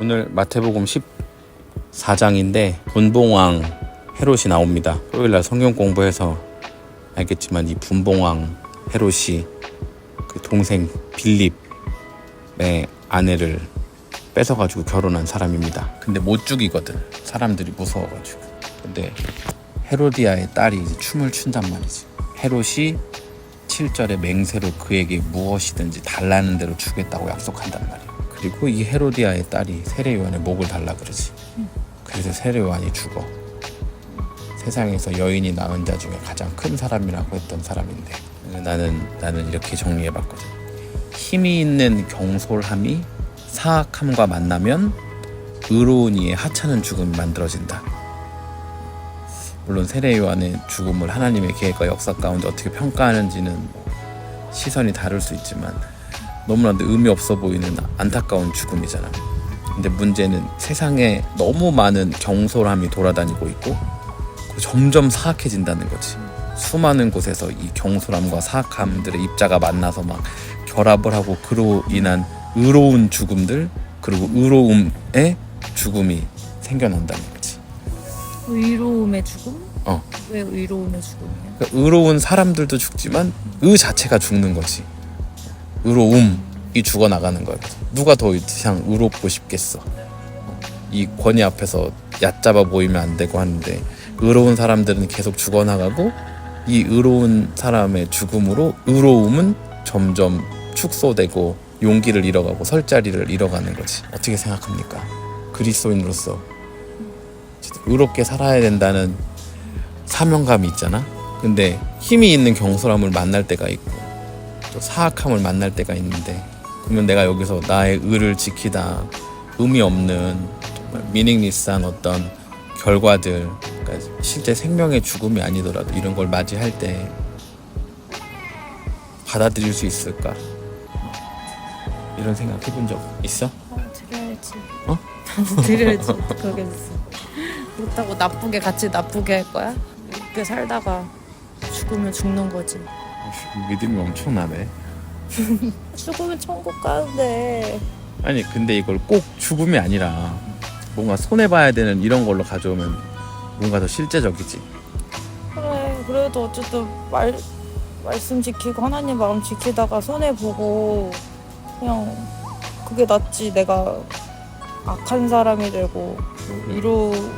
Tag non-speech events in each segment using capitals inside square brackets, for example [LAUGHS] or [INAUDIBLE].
오늘 마태복음 14장인데 분봉왕 헤롯이 나옵니다. 토요일날 성경 공부해서 알겠지만 이 분봉왕 헤롯이 그 동생 빌립의 아내를 뺏어가지고 결혼한 사람입니다. 근데 못 죽이거든. 사람들이 무서워가지고. 근데 헤로디아의 딸이 춤을 춘단 말이지. 헤롯이 7절에 맹세로 그에게 무엇이든지 달라는 대로 주겠다고 약속한단 말이야. 그리고 이 헤로디아의 딸이 세례요한의 목을 달라 그러지. 그래서 세례요한이 죽어. 세상에서 여인이 낳은 자 중에 가장 큰 사람이라고 했던 사람인데 나는 나는 이렇게 정리해 봤거든. 힘이 있는 경솔함이 사악함과 만나면 의로운 이의 하찮은 죽음이 만들어진다. 물론 세례 요한의 죽음을 하나님의 계획과 역사 가운데 어떻게 평가하는지는 뭐 시선이 다를 수 있지만 너무나도 의미 없어 보이는 안타까운 죽음이잖아. 근데 문제는 세상에 너무 많은 경솔함이 돌아다니고 있고 점점 사악해진다는 거지. 수많은 곳에서 이 경솔함과 사악함들의 입자가 만나서 막 결합을 하고 그로 인한 의로운 죽음들 그리고 의로움의 죽음이 생겨난다는 거지. 의로움의 죽음? 어. 왜 의로움의 죽음이야? 그러니까 의로운 사람들도 죽지만 의 자체가 죽는 거지. 의로움 이 죽어 나가는 거야. 누가 더 이상 의롭고 싶겠어? 이 권위 앞에서 얕잡아 보이면 안 되고 하는데 의로운 사람들은 계속 죽어 나가고 이 의로운 사람의 죽음으로 의로움은 점점 축소되고 용기를 잃어가고 설 자리를 잃어가는 거지. 어떻게 생각합니까? 그리스도인으로서 의롭게 살아야 된다는 사명감이 있잖아. 근데 힘이 있는 경솔함을 만날 때가 있고 또 사악함을 만날 때가 있는데 그러면 내가 여기서 나의 의를 지키다 의미 없는 정말 미닝리스한 어떤 결과들 그러니까 실제 생명의 죽음이 아니더라도 이런 걸 맞이할 때 받아들일 수 있을까 이런 생각 해본 적 있어? 아, 드려야지. 어? 드려야지. 어떡하겠어. 그렇다고 나쁘게 같이 나쁘게 할 거야? 이렇게 살다가 죽으면 죽는 거지. 믿음이 엄청나네. [LAUGHS] 죽으면 천국 가는데. 아니 근데 이걸 꼭 죽음이 아니라 뭔가 손해 봐야 되는 이런 걸로 가져오면 뭔가 더 실제적이지. 그래. 그래도 어쨌든 말 말씀 지키고 하나님 마음 지키다가 손해 보고 그냥 그게 낫지. 내가 악한 사람이 되고 이로운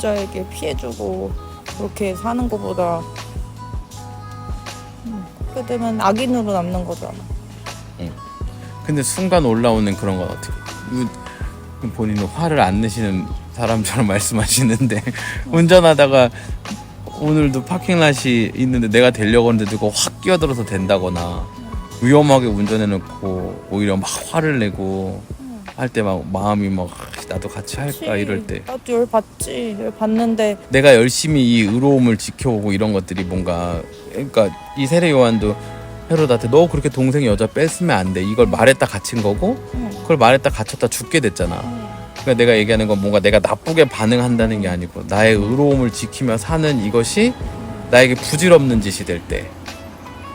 자에게 피해주고 그렇게 사는 것보다 음, 그렇게 되면 악인으로 남는 거잖아. 근데 순간 올라오는 그런 건 어떻게? 그 본인은 화를 안 내시는 사람처럼 [LAUGHS] 말씀하시는데 운전하다가 오늘도 파킹랏이 있는데 내가 되려고 하는데 누가 확 끼어들어서 된다거나 위험하게 운전해놓고 오히려 막 화를 내고 할 때 막 마음이 막 아, 나도 같이 할까 이럴 때. 나도 열 받지. 열 받는데. 내가 열심히 이 의로움을 지켜오고 이런 것들이 뭔가 그러니까 이 세례 요한도 헤로드한테 너 그렇게 동생 여자 뺐으면 안 돼. 이걸 말했다 갇힌 거고 응. 그걸 말했다 갇혔다 죽게 됐잖아. 그러니까 내가 얘기하는 건 뭔가 내가 나쁘게 반응한다는 게 아니고 나의 의로움을 지키며 사는 이것이 나에게 부질없는 짓이 될 때.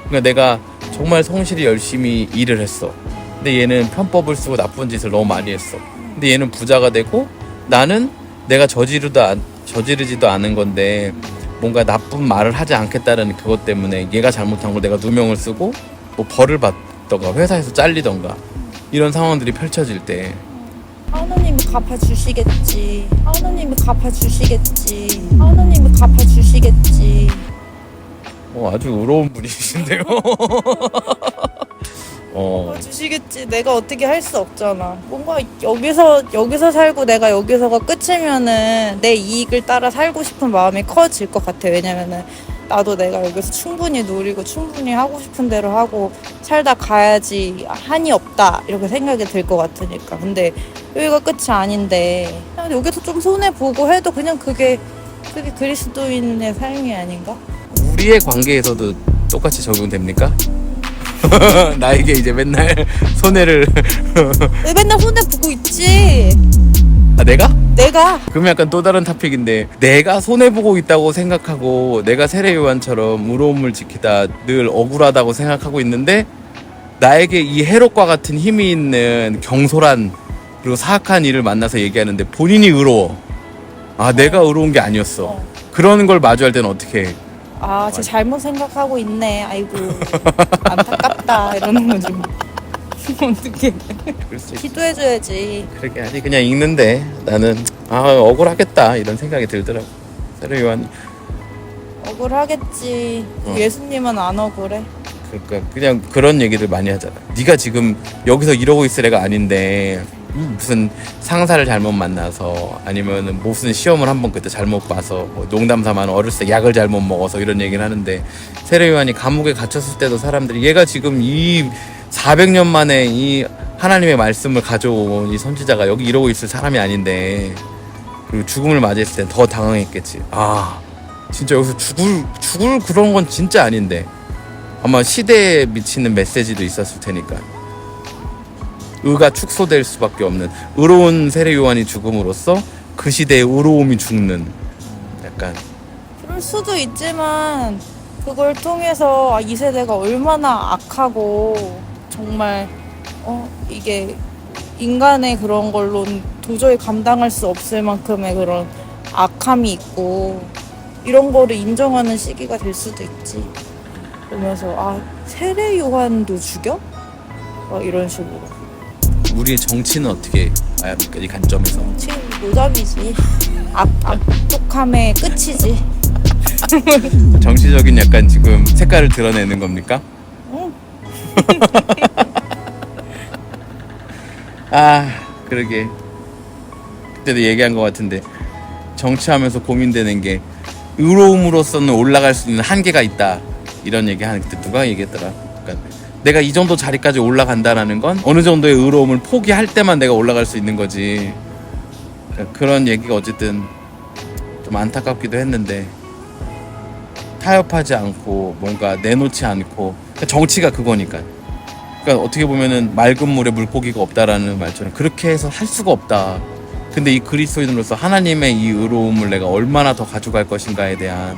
그러니까 내가 정말 성실히 열심히 일을 했어 근데 얘는 편법을 쓰고 나쁜 짓을 너무 많이 했어 근데 얘는 부자가 되고 나는 내가 저지르도 안, 저지르지도 않은 건데 뭔가 나쁜 말을 하지 않겠다는 그것 때문에 얘가 잘못한 걸 내가 누명을 쓰고 뭐 벌을 받던가 회사에서 잘리던가 이런 상황들이 펼쳐질 때 하느님이 갚아주시겠지. 하느님이 갚아주시겠지. 하느님이 갚아주시겠지. 어, 아주 의로운 분이신데요. [LAUGHS] 어, 갚아주시겠지. 내가 어떻게 할 수 없잖아. 뭔가 여기서 여기서 살고 내가 여기서가 끝이면은 내 이익을 따라 살고 싶은 마음이 커질 것 같아. 왜냐면은 나도 내가 여기서 충분히 누리고 충분히 하고 싶은 대로 하고 살다 가야지 한이 없다 이렇게 생각이 들 것 같으니까 근데 여기가 끝이 아닌데 여기서 좀 손해 보고 해도 그냥 그게 그게 그리스도인의 삶이 아닌가? 우리의 관계에서도 똑같이 적용됩니까? [LAUGHS] 나에게 이제 맨날 [LAUGHS] 손해를 [LAUGHS] 왜 맨날 손해 보고 있지? 아, 내가? 내가 그럼 약간 또 다른 토픽인데 내가 손해 보고 있다고 생각하고 내가 세례 요한처럼 의로움을 지키다 늘 억울하다고 생각하고 있는데 나에게 이 해롭과 같은 힘이 있는 경솔한 그리고 사악한 일을 만나서 얘기하는데 본인이 의로워. 아 내가 의로운 게 아니었어. 어. 그런 걸 마주할 때는 어떻게 해? 아, 쟤 잘못 생각하고 있네. 아이고, 안타깝다. 이러는 거지. [LAUGHS] 뭐. 어떻게 그럴 수 있- 기도해줘야지. 그렇게 아니 그냥 읽는데 나는 아 억울하겠다 이런 생각이 들더라고. 세례 요한 억울하겠지. 어. 예수님은 안 억울해. 그러니까 그냥 그런 얘기를 많이 하잖아. 네가 지금 여기서 이러고 있을 애가 아닌데 무슨 상사를 잘못 만나서 아니면은 무슨 시험을 한번 그때 잘못 봐서 뭐 농담 삼아는 어렸을 때 약을 잘못 먹어서 이런 얘기를 하는데 세례 요한이 감옥에 갇혔을 때도 사람들이 얘가 지금 이 400년 만에 이 하나님의 말씀을 가져온 이 선지자가 여기 이러고 있을 사람이 아닌데 그리고 죽음을 맞이했을 때 더 당황했겠지. 아 진짜 여기서 죽을 죽을 그런 건 진짜 아닌데 아마 시대에 미치는 메시지도 있었을 테니까 의가 축소될 수밖에 없는 의로운 세례 요한이 죽음으로써 그 시대의 의로움이 죽는 약간 그럴 수도 있지만 그걸 통해서 아, 이 세대가 얼마나 악하고 정말 어 이게 인간의 그런 걸로는 도저히 감당할 수 없을 만큼의 그런 악함이 있고 이런 거를 인정하는 시기가 될 수도 있지. 그러면서 아 세례 요한도 죽여? 막 이런 식으로 우리의 정치는 어떻게 합니까 이 관점에서 지금 노답이지. 악 악독함의 끝이지. [LAUGHS] 정치적인 약간 지금 색깔을 드러내는 겁니까? 응. [LAUGHS] 아 그러게 그때도 얘기한 것 같은데 정치하면서 고민되는 게 의로움으로서는 올라갈 수 있는 한계가 있다 이런 얘기 하는 그때 누가 얘기했더라 내가 이 정도 자리까지 올라간다라는 건 어느 정도의 의로움을 포기할 때만 내가 올라갈 수 있는 거지 그런 얘기가 어쨌든 좀 안타깝기도 했는데 타협하지 않고 뭔가 내놓지 않고 그러니까 정치가 그거니까 그러니까 어떻게 보면은 맑은 물에 물고기가 없다라는 말처럼 그렇게 해서 할 수가 없다. 근데 이 그리스도인으로서 하나님의 이 의로움을 내가 얼마나 더 가져갈 것인가에 대한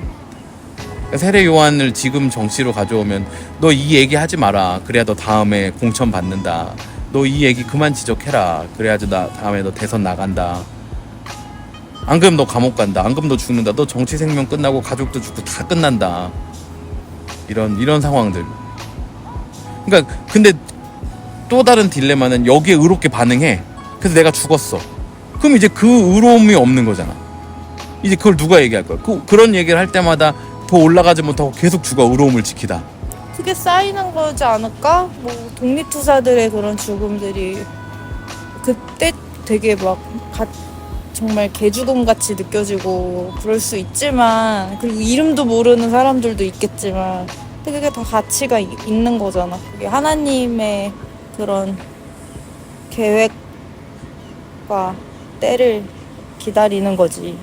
세례 요한을 지금 정치로 가져오면 너 이 얘기 하지 마라. 그래야 너 다음에 공천 받는다. 너 이 얘기 그만 지적해라. 그래야지 나 다음에 너 대선 나간다. 안 그러면 너 감옥 간다. 안 그러면 너 죽는다. 너 정치 생명 끝나고 가족도 죽고 다 끝난다. 이런 이런 상황들. 그러니까 근데 또 다른 딜레마는 여기에 의롭게 반응해. 그래서 내가 죽었어. 그럼 이제 그 의로움이 없는 거잖아. 이제 그걸 누가 얘기할 거야? 그, 그런 얘기를 할 때마다 더 올라가지 못하고 계속 죽어 의로움을 지키다. 그게 쌓이는 거지 않을까? 뭐 독립투사들의 그런 죽음들이 그때 되게 막 가, 정말 개죽음 같이 느껴지고 그럴 수 있지만 그리고 이름도 모르는 사람들도 있겠지만 그게 다 가치가 이- 있는 거잖아. 그게 하나님의 그런 계획과 때를 기다리는 거지.